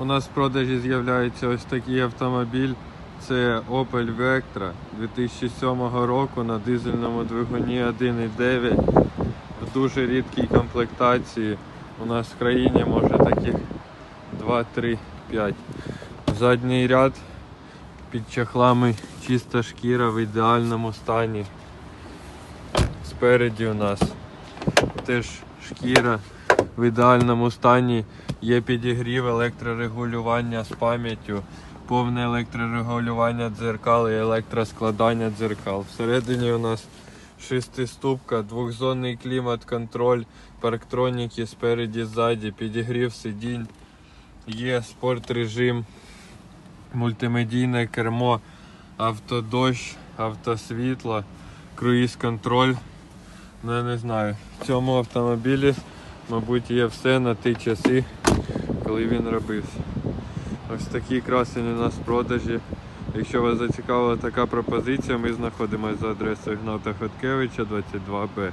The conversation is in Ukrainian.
У нас в продажі з'являється ось такий автомобіль. Це Opel Vectra 2007 року на дизельному двигуні 1.9 в дуже рідкій комплектації. У нас в країні може таких 2, 3, 5. Задній ряд під чахлами чиста шкіра в ідеальному стані. Спереді у нас теж шкіра в ідеальному стані. Є підігрів, електрорегулювання з пам'яттю, повне електрорегулювання дзеркал і електроскладання дзеркал. Всередині у нас шестиступка, двохзонний клімат-контроль, парктроніки спереді, ззаді, підігрів сидінь, є спорт режим, мультимедійне кермо, автодощ, автосвітло, круїз-контроль. Ну, я не знаю. В цьому автомобілі, мабуть, є все на ті часи, коли він робився. Ось такі красені у нас продажі. Якщо вас зацікавила така пропозиція, ми знаходимося за адресою Гната Хоткевича 22Б.